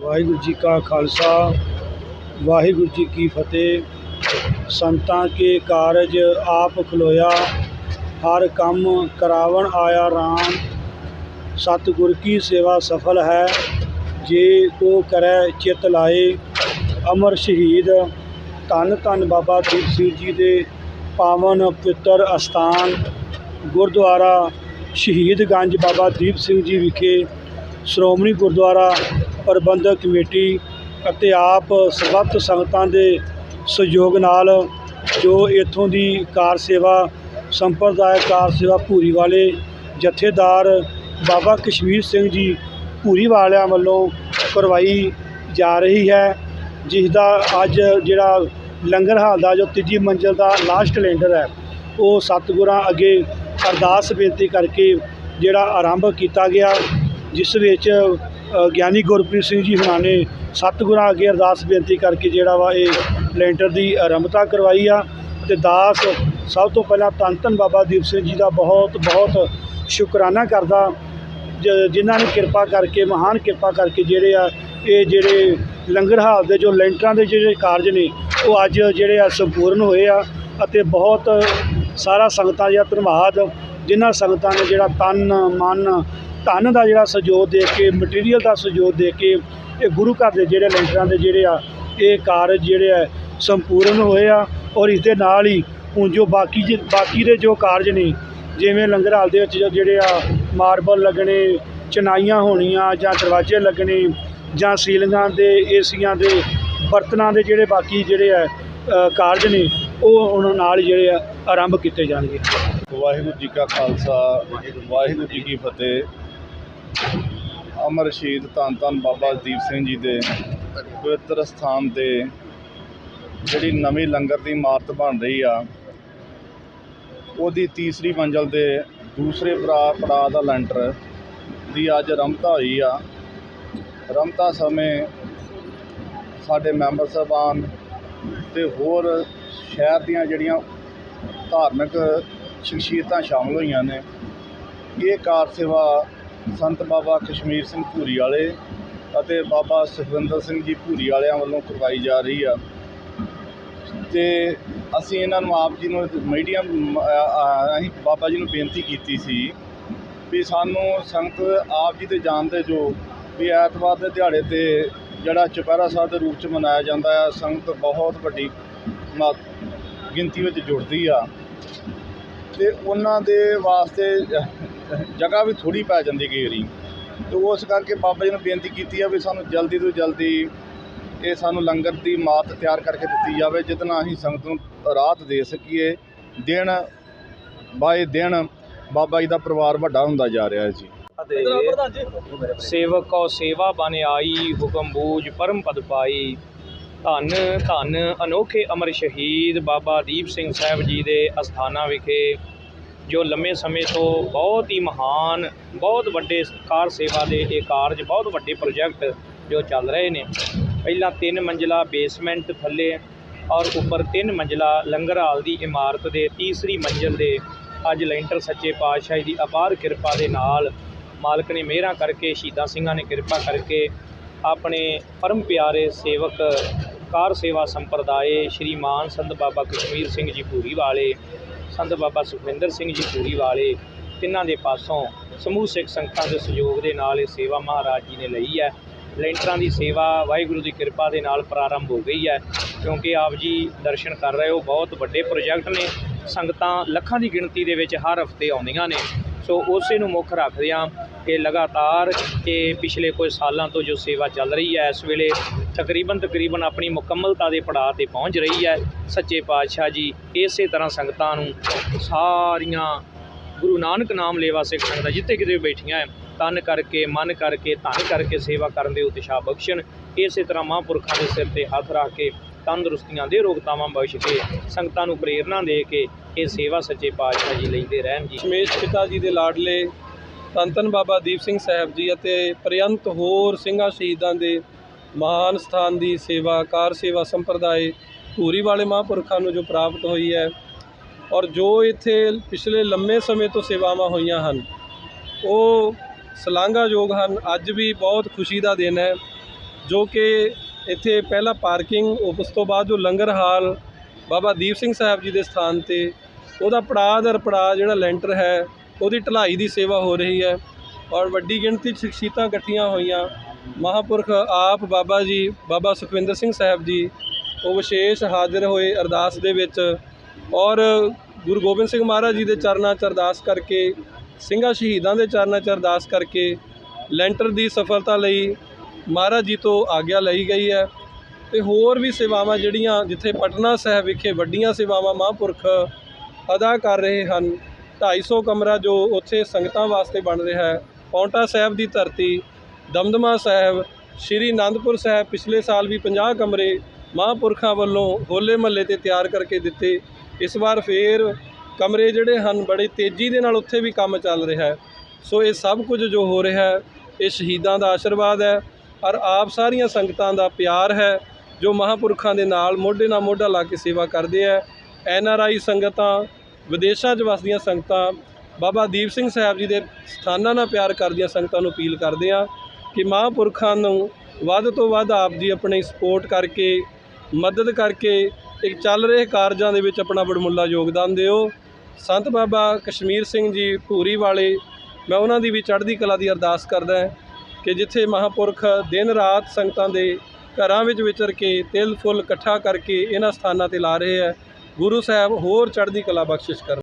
ਵਾਹਿਗੁਰੂ ਜੀ ਕਾ ਖਾਲਸਾ, ਵਾਹਿਗੁਰੂ ਜੀ ਕੀ ਫਤਿਹ। ਸੰਤਾਂ ਕੇ ਕਾਰਜ ਆਪ ਖਲੋਇਆ, ਹਰ ਕੰਮ ਕਰਾਵਣ ਆਇਆ ਰਾਮ। ਸਤਿਗੁਰ ਕੀ ਸੇਵਾ ਸਫਲ ਹੈ, ਜੇ ਕੋ ਕਰੈ ਚਿਤ ਲਾਏ। ਅਮਰ ਸ਼ਹੀਦ, ਧੰਨ ਧੰਨ ਬਾਬਾ ਦੀਪ ਸਿੰਘ ਜੀ ਦੇ ਪਾਵਨ ਪਵਿੱਤਰ ਅਸਥਾਨ। ਗੁਰਦੁਆਰਾ ਸ਼ਹੀਦਗੰਜ ਬਾਬਾ ਦੀਪ ਸਿੰਘ ਜੀ ਵਿਖੇ ਸ਼੍ਰੋਮਣੀ ਗੁਰਦੁਆਰਾ ਪ੍ਰਬੰਧਕ ਕਮੇਟੀ ਅਤੇ ਆਪ ਸਰਬੱਤ ਸੰਗਤਾਂ ਦੇ ਸਹਿਯੋਗ ਨਾਲ ਜੋ ਇੱਥੋਂ ਦੀ ਕਾਰ ਸੇਵਾ, ਸੰਪਰਦਾਇਕ ਕਾਰ ਸੇਵਾ ਭੂਰੀ ਵਾਲੇ ਜਥੇਦਾਰ ਬਾਬਾ ਕਸ਼ਮੀਰ ਸਿੰਘ ਜੀ ਭੂਰੀ ਵਾਲਿਆਂ ਵੱਲੋਂ ਕਰਵਾਈ ਜਾ ਰਹੀ ਹੈ, ਜਿਸ ਦਾ ਅੱਜ ਜਿਹੜਾ ਲੰਗਰ ਹਾਲ ਦਾ ਜੋ ਤੀਜੀ ਮੰਜ਼ਿਲ ਦਾ ਲਾਸਟ ਲੈਂਡਰ ਹੈ, ਉਹ ਸਤਿਗੁਰਾਂ ਅੱਗੇ ਅਰਦਾਸ ਬੇਨਤੀ ਕਰਕੇ ਜਿਹੜਾ ਆਰੰਭ ਕੀਤਾ ਗਿਆ, ਜਿਸ ਵਿੱਚ ਗਿਆਨੀ ਗੁਰਪ੍ਰੀਤ ਸਿੰਘ ਜੀ ਹੁਣਾਂ ਨੇ ਸਤਿਗੁਰਾਂ ਅੱਗੇ ਅਰਦਾਸ ਬੇਨਤੀ ਕਰਕੇ ਜਿਹੜਾ ਵਾ ਇਹ ਲੈਂਟਰ ਦੀ ਆਰੰਭਤਾ ਕਰਵਾਈ ਆ ਤੇ ਦਾਸ ਸਭ ਤੋਂ ਪਹਿਲਾਂ ਧੰਨ ਧੰਨ ਬਾਬਾ ਦੀਪ ਸਿੰਘ ਜੀ ਦਾ ਬਹੁਤ ਬਹੁਤ ਸ਼ੁਕਰਾਨਾ ਕਰਦਾ, ਜ- ਜਿਨ੍ਹਾਂ ਨੇ ਕਿਰਪਾ ਕਰਕੇ, ਮਹਾਨ ਕਿਰਪਾ ਕਰਕੇ ਜਿਹੜੇ ਆ, ਇਹ ਜਿਹੜੇ ਲੰਗਰ ਹਾਲ ਦੇ ਜੋ ਲੈਂਟਰਾਂ ਦੇ ਜਿਹੜੇ ਕਾਰਜ ਨੇ, ਉਹ ਅੱਜ ਜਿਹੜੇ ਆ ਸੰਪੂਰਨ ਹੋਏ ਆ ਅਤੇ ਬਹੁਤ ਸਾਰਾ ਸੰਗਤਾਂ ਜਾਂ ਧੰਨਵਾਦ, ਜਿਨ੍ਹਾਂ ਸੰਗਤਾਂ ਨੇ ਜਿਹੜਾ ਤਨ, ਮਨ ਧਨ ਦਾ ਜਿਹੜਾ ਸਹਿਯੋਗ ਦੇ ਕੇ ਮਟੀਰੀਅਲ ਦਾ ਸਹਿਯੋਗ ਦੇ ਕੇ ਇਹ ਗੁਰੂ ਘਰ ਦੇ ਜਿਹੜੇ ਲੈਂਟਰਾਂ ਦੇ ਜਿਹੜੇ ਆ, ਇਹ ਕਾਰਜ ਜਿਹੜੇ ਆ ਸੰਪੂਰਨ ਹੋਏ ਆ ਔਰ ਇਸ ਦੇ ਨਾਲ ਹੀ ਹੁਣ ਜੋ ਬਾਕੀ ਜੇ- ਬਾਕੀ ਦੇ ਜੋ ਕਾਰਜ ਨੇ, ਜਿਵੇਂ ਲੰਗਰ ਹਾਲ ਦੇ ਵਿੱਚ ਜੋ ਜਿਹੜੇ ਆ ਮਾਰਬਲ ਲੱਗਣੇ ਚਨਾਈਆਂ ਹੋਣੀਆਂ ਜਾਂ ਦਰਵਾਜ਼ੇ ਲੱਗਣੇ ਜਾਂ ਸੀਲਿੰਗਾਂ ਦੇ, ਏਸੀਆਂ ਦੇ, ਬਰਤਨਾਂ ਦੇ ਜਿਹੜੇ ਬਾਕੀ ਜਿਹੜੇ ਆ ਕਾਰਜ ਨੇ, ਉਹ ਉਹਨਾਂ ਨਾਲ ਜਿਹੜੇ ਆ ਆਰੰਭ ਕੀਤੇ ਜਾਣਗੇ। ਵਾਹਿਗੁਰੂ ਜੀ ਕਾ ਖਾਲਸਾ, ਵਾਹਿਗੁਰੂ ਜੀ ਕੀ ਫਤਿਹ। ਅਮਰ ਸ਼ਹੀਦ ਧੰਨ ਧੰਨ ਬਾਬਾ ਦੀਪ ਸਿੰਘ ਜੀ ਦੇ ਪਵਿੱਤਰ ਸਥਾਨ ਤੇ ਜਿਹੜੀ ਨਵੀਂ ਲੰਗਰ ਦੀ ਇਮਾਰਤ ਬਣ ਰਹੀ ਆ, ਉਹਦੀ ਤੀਸਰੀ ਮੰਜ਼ਲ ਦੇ ਦੂਸਰੇ ਪੜਾ ਪੜਾਅ ਦਾ ਲੈਂਟਰ ਦੀ ਅੱਜ ਰਮਤਾ ਹੋਈ ਆ। ਰਮਤਾ ਸਮੇਂ ਸਾਡੇ ਮੈਂਬਰ ਸਾਹਿਬਾਨ ਤੇ ਹੋਰ ਸ਼ਹਿਰ ਦੀਆਂ ਜਿਹੜੀਆਂ ਧਾਰਮਿਕ ਸ਼ਖਸੀਅਤਾਂ ਸ਼ਾਮਲ ਹੋਈਆਂ ਨੇ, ਇਹ ਕਾਰ ਸੇਵਾ ਸੰਤ ਬਾਬਾ ਕਸ਼ਮੀਰ ਸਿੰਘ ਭੂਰੀ ਵਾਲੇ ਅਤੇ ਬਾਬਾ ਸੁਖਵਿੰਦਰ ਸਿੰਘ ਜੀ ਭੂਰੀ ਵਾਲਿਆਂ ਵੱਲੋਂ ਕਰਵਾਈ ਜਾ ਰਹੀ ਆ। ਤੇ ਅਸੀਂ ਇਹਨਾਂ ਨੂੰ ਆਪ ਜੀ ਨੂੰ ਮੀਡੀਆ ਅਸੀਂ ਬਾਬਾ ਜੀ ਨੂੰ ਬੇਨਤੀ ਕੀਤੀ ਸੀ ਵੀ ਸਾਨੂੰ ਸੰਗਤ ਆਪ ਜੀ ਤੇ ਜਾਣਦੇ ਜੋ ਵੀ ਐਤਵਾਰ ਦੇ ਦਿਹਾੜੇ ਤੇ ਜਿਹੜਾ ਚੁਪਹਿਰਾ ਸਾਹਿਬ ਦੇ ਰੂਪ ਚ ਮਨਾਇਆ ਜਾਂਦਾ ਹੈ ਸੰਗਤ ਬਹੁਤ ਵੱਡੀ ਮਾ- ਗਿਣਤੀ ਵਿੱਚ ਜੁੜਦੀ ਆ। ਤੇ ਉਹਨਾਂ ਦੇ ਵਾਸਤੇ ਜਗ੍ਹਾ ਵੀ ਥੋੜੀ ਪੈ ਜਾਂਦੀ ਕਈ ਵਾਰੀ। ਤੇ ਉਸ ਕਰਕੇ ਬਾਬਾ ਜੀ ਨੂੰ ਬੇਨਤੀ ਕੀਤੀ ਆ ਵੀ ਸਾਨੂੰ ਜਲਦੀ ਤੋਂ ਜਲਦੀ ਇਹ ਸਾਨੂੰ ਲੰਗਰ ਦੀ ਮਾਤ ਤਿਆਰ ਕਰਕੇ ਦਿੱਤੀ ਜਾਵੇ ਜਿਹਦੇ ਨਾਲ ਅਸੀਂ ਸੰਗਤ ਨੂੰ ਰਾਹਤ ਦੇ ਸਕੀਏ। ਦਿਨ ਬਾਏ ਦਿਨ ਬਾਬਾ ਜੀ ਦਾ ਪਰਿਵਾਰ ਵੱਡਾ ਹੁੰਦਾ ਜਾ ਰਿਹਾ ਹੈ ਜੀ। ਸੇਵਕ ਕੋ ਸੇਵਾ ਬਨ ਆਈ ਹੁਕਮ ਬੂਝ ਪਰਮ ਪਦ ਪਾਈ। ਧੰਨ ਧੰਨ ਅਨੋਖੇ ਅਮਰ ਸ਼ਹੀਦ ਬਾਬਾ ਦੀਪ ਸਿੰਘ ਸਾਹਿਬ ਜੀ ਦੇ ਅਸਥਾਨਾਂ ਵਿਖੇ ਜੋ ਲੰਮੇ ਸਮੇਂ ਤੋਂ ਬਹੁਤ ਹੀ ਮਹਾਨ, ਬਹੁਤ ਵੱਡੇ ਕਾਰ ਸੇਵਾ ਦੇ ਇਹ ਕਾਰਜ, ਬਹੁਤ ਵੱਡੇ ਪ੍ਰੋਜੈਕਟ ਜੋ ਚੱਲ ਰਹੇ ਨੇ। ਪਹਿਲਾਂ ਤਿੰਨ ਮੰਜ਼ਲਾ ਬੇਸਮੈਂਟ ਥੱਲੇ ਔਰ ਉੱਪਰ ਤਿੰਨ ਮੰਜ਼ਲਾ ਲੰਗਰ ਹਾਲ ਦੀ ਇਮਾਰਤ ਦੇ, ਤੀਸਰੀ ਮੰਜ਼ਲ ਦੇ ਅੱਜ ਲੈਂਟਰ ਸੱਚੇ ਪਾਤਸ਼ਾਹ ਦੀ ਅਪਾਰ ਕਿਰਪਾ ਦੇ ਨਾਲ ਮਾਲਕ ਨੇ ਮਿਹਰਾਂ ਕਰਕੇ, ਸ਼ਹੀਦਾਂ ਸਿੰਘਾਂ ਨੇ ਕਿਰਪਾ ਕਰਕੇ ਆਪਣੇ ਪਰਮ ਪਿਆਰੇ ਸੇਵਕ, ਕਾਰ ਸੇਵਾ ਸੰਪਰਦਾਏ, ਸ਼੍ਰੀ ਮਾਨ ਸੰਤ ਬਾਬਾ ਕਸ਼ਮੀਰ ਸਿੰਘ ਜੀ ਭੂਰੀ ਵਾਲੇ ਸੰਤ ਬਾਬਾ ਸੁਖਵਿੰਦਰ ਸਿੰਘ ਜੀ ਭੂਰੀ ਵਾਲੇ ਤਿੰਨਾਂ ਦੇ ਪਾਸੋਂ ਸਮੂਹ ਸਿੱਖ ਸੰਗਤਾਂ ਦੇ ਸਹਿਯੋਗ ਦੇ ਨਾਲ ਇਹ ਸੇਵਾ ਮਹਾਰਾਜ ਜੀ ਨੇ ਲਈ ਹੈ। ਲੈਂਟਰਾਂ ਦੀ ਸੇਵਾ ਵਾਹਿਗੁਰੂ ਦੀ ਕਿਰਪਾ ਦੇ ਨਾਲ ਪ੍ਰਾਰੰਭ ਹੋ ਗਈ ਹੈ। ਕਿਉਂਕਿ ਆਪ ਜੀ ਦਰਸ਼ਨ ਕਰ ਰਹੇ ਹੋ, ਬਹੁਤ ਵੱਡੇ ਪ੍ਰੋਜੈਕਟ ਨੇ। ਸੰਗਤਾਂ ਲੱਖਾਂ ਦੀ ਗਿਣਤੀ ਦੇ ਵਿੱਚ ਹਰ ਹਫ਼ਤੇ ਆਉਂਦੀਆਂ ਨੇ। ਸੋ ਉਸੇ ਨੂੰ ਮੁੱਖ ਰੱਖਦਿਆਂ ਕਿ ਲਗਾਤਾਰ ਇਹ ਪਿਛਲੇ ਕੁਝ ਸਾਲਾਂ ਤੋਂ ਜੋ ਸੇਵਾ ਚੱਲ ਰਹੀ ਹੈ, ਇਸ ਵੇਲੇ ਤਕਰੀਬਨ ਤਕਰੀਬਨ ਆਪਣੀ ਮੁਕੰਮਲਤਾ ਦੇ ਪੜਾਅ ਤੇ ਪਹੁੰਚ ਰਹੀ ਹੈ। ਸੱਚੇ ਪਾਤਸ਼ਾਹ ਜੀ, ਇਸੇ ਤਰ੍ਹਾਂ ਸੰਗਤਾਂ ਨੂੰ ਸਾਰੀਆਂ ਗੁਰੂ ਨਾਨਕ ਨਾਮ ਲੇਵਾ ਸਿੱਖ ਸੰਗਤਾਂ ਜਿੱਥੇ ਕਿਤੇ ਬੈਠੀਆਂ ਹੈ, ਤਨ ਕਰਕੇ, ਮਨ ਕਰਕੇ, ਧਨ ਕਰਕੇ ਸੇਵਾ ਕਰਨ ਦੇ ਉਤਸ਼ਾਹ ਬਖਸ਼ਣ, ਇਸੇ ਤਰ੍ਹਾਂ ਮਹਾਂਪੁਰਖਾਂ ਦੇ ਸਿਰ ਤੇ ਹੱਥ ਰੱਖ ਕੇ ਤੰਦਰੁਸਤੀਆਂ ਦੇ ਰੋਗਤਾਵਾਂ ਬਖਸ਼ ਕੇ ਸੰਗਤਾਂ ਨੂੰ ਪ੍ਰੇਰਣਾ ਦੇ ਕੇ ਇਹ ਸੇਵਾ ਸੱਚੇ ਪਾਤਸ਼ਾਹ ਜੀ ਲੈਂਦੇ ਰਹਿਣ ਜੀ। ਸ਼ਮੇਸ਼ ਪਿਤਾ ਜੀ ਦੇ ਲਾਡਲੇ ਧੰਨ ਧੰਨ ਬਾਬਾ ਦੀਪ ਸਿੰਘ ਸਾਹਿਬ ਜੀ ਅਤੇ ਪ੍ਰਯੰਤ ਹੋਰ ਸਿੰਘਾਂ ਸ਼ਹੀਦਾਂ ਦੇ ਮਹਾਨ ਸਥਾਨ ਦੀ ਸੇਵਾ, ਕਾਰ ਸੇਵਾ ਸੰਪਰਦਾਇ ਧੂਰੀ ਵਾਲੇ ਮਹਾਂਪੁਰਖਾਂ ਨੂੰ ਜੋ ਪ੍ਰਾਪਤ ਹੋਈ ਹੈ ਔਰ ਜੋ ਇੱਥੇ ਪਿਛਲੇ ਲੰਮੇ ਸਮੇਂ ਤੋਂ ਸੇਵਾਵਾਂ ਹੋਈਆਂ ਹਨ, ਉਹ ਸ਼ਲਾਘਾਯੋਗ ਹਨ। ਅੱਜ ਵੀ ਬਹੁਤ ਖੁਸ਼ੀ ਦਾ ਦਿਨ ਹੈ ਜੋ ਕਿ ਇੱਥੇ ਪਹਿਲਾਂ ਪਾਰਕਿੰਗ ਉਸ ਤੋਂ ਬਾਅਦ ਜੋ ਲੰਗਰ ਹਾਲ, ਬਾਬਾ ਦੀਪ ਸਿੰਘ ਸਾਹਿਬ ਜੀ ਦੇ ਸਥਾਨ ਤੇ, ਉਹਦਾ ਪੜਾਅ ਦਰ ਪੜਾਅ ਜਿਹੜਾ ਲੈਂਟਰ ਹੈ, ਉਹਦੀ ਢਲਾਈ ਦੀ ਸੇਵਾ ਹੋ ਰਹੀ ਹੈ ਔਰ ਵੱਡੀ ਗਿਣਤੀ 'ਚ ਸ਼ਖਸੀਅਤਾਂ ਇਕੱਠੀਆਂ ਹੋਈਆਂ। ਮਹਾਂਪੁਰਖ ਆਪ ਬਾਬਾ ਜੀ, ਬਾਬਾ ਸੁਖਵਿੰਦਰ ਸਿੰਘ ਸਾਹਿਬ ਜੀ, ਉਹ ਵਿਸ਼ੇਸ਼ ਹਾਜ਼ਰ ਹੋਏ ਅਰਦਾਸ ਦੇ ਵਿੱਚ ਔਰ ਗੁਰੂ ਗੋਬਿੰਦ ਸਿੰਘ ਮਹਾਰਾਜ ਜੀ ਦੇ ਚਰਨਾਂ 'ਚ ਅਰਦਾਸ ਕਰਕੇ, ਸਿੰਘਾਂ ਸ਼ਹੀਦਾਂ ਦੇ ਚਰਨਾਂ 'ਚ ਅਰਦਾਸ ਕਰਕੇ, ਲੈਂਟਰ ਦੀ ਸਫਲਤਾ ਲਈ ਮਹਾਰਾਜ ਜੀ ਤੋਂ ਆਗਿਆ ਲਈ ਗਈ ਹੈ ਤੇ ਹੋਰ ਵੀ ਸੇਵਾਵਾਂ ਜਿਹੜੀਆਂ ਜਿੱਥੇ ਪਟਨਾ ਸਾਹਿਬ ਵਿਖੇ ਵੱਡੀਆਂ ਸੇਵਾਵਾਂ ਮਹਾਂਪੁਰਖ ਅਦਾ ਕਰ ਰਹੇ ਹਨ 250 ਕਮਰਾ ਜੋ ਉੱਥੇ ਸੰਗਤਾਂ ਵਾਸਤੇ ਬਣ ਰਿਹਾ ਹੈ, ਪੌਂਟਾ ਸਾਹਿਬ ਦੀ ਧਰਤੀ, ਦਮਦਮਾ ਸਾਹਿਬ, ਸ਼੍ਰੀ ਅਨੰਦਪੁਰ ਸਾਹਿਬ ਪਿਛਲੇ ਸਾਲ ਵੀ 50 ਕਮਰੇ ਮਹਾਂਪੁਰਖਾਂ ਵੱਲੋਂ ਹੋਲੇ ਮਹੱਲੇ ਤੇ ਤਿਆਰ ਕਰਕੇ ਦਿੱਤੇ, ਇਸ ਵਾਰ ਫੇਰ ਕਮਰੇ ਜਿਹੜੇ ਹਨ ਬੜੇ ਤੇਜ਼ੀ ਦੇ ਨਾਲ ਉੱਥੇ ਵੀ ਕੰਮ ਚੱਲ ਰਿਹਾ ਹੈ। ਸੋ ਇਹ ਸਭ ਕੁਝ ਜੋ ਹੋ ਰਿਹਾ ਹੈ, ਇਹ ਸ਼ਹੀਦਾਂ ਦਾ ਆਸ਼ੀਰਵਾਦ ਹੈ ਔਰ ਆਪ ਸਾਰੀਆਂ ਸੰਗਤਾਂ ਦਾ ਪਿਆਰ ਹੈ, ਜੋ ਮਹਾਂਪੁਰਖਾਂ ਦੇ ਨਾਲ ਮੋਢੇ ਨਾਲ ਮੋਢਾ ਲਾ ਕੇ ਸੇਵਾ ਕਰਦੇ ਹੈ। ਐਨ ਆਰ ਆਈ ਸੰਗਤਾਂ, ਵਿਦੇਸ਼ਾਂ 'ਚ ਵਸਦੀਆਂ ਸੰਗਤਾਂ, ਬਾਬਾ ਦੀਪ ਸਿੰਘ ਸਾਹਿਬ ਜੀ ਦੇ ਸਥਾਨਾਂ ਨਾਲ ਪਿਆਰ ਕਰਦੀਆਂ ਸੰਗਤਾਂ ਨੂੰ ਅਪੀਲ ਕਰਦੇ ਆ ਕਿ ਮਹਾਂਪੁਰਖਾਂ ਨੂੰ ਵੱਧ ਤੋਂ ਵੱਧ ਆਪ ਜੀ ਆਪਣੀ ਸਪੋਰਟ ਕਰਕੇ, ਮਦਦ ਕਰਕੇ ਇੱਕ ਚੱਲ ਰਹੇ ਕਾਰਜਾਂ ਦੇ ਵਿੱਚ ਆਪਣਾ ਬੜਮੁੱਲਾ ਯੋਗਦਾਨ ਦਿਓ। ਸੰਤ ਬਾਬਾ ਕਸ਼ਮੀਰ ਸਿੰਘ ਜੀ ਭੂਰੀ ਵਾਲੇ, ਮੈਂ ਉਹਨਾਂ ਦੀ ਵੀ ਚੜ੍ਹਦੀ ਕਲਾ ਦੀ ਅਰਦਾਸ ਕਰਦਾ ਕਿ ਜਿੱਥੇ ਮਹਾਂਪੁਰਖ ਦਿਨ ਰਾਤ ਸੰਗਤਾਂ ਦੇ ਘਰਾਂ ਵਿੱਚ ਵਿਚਰ ਕੇ ਤਿਲ ਫੁੱਲ ਇਕੱਠਾ ਕਰਕੇ ਇਹਨਾਂ ਸਥਾਨਾਂ ਤੇ ਲਾ ਰਹੇ ਹੈ, ਗੁਰੂ ਸਾਹਿਬ ਹੋਰ ਚੜ੍ਹਦੀ ਕਲਾ ਬਖਸ਼ਿਸ਼ ਕਰਨ।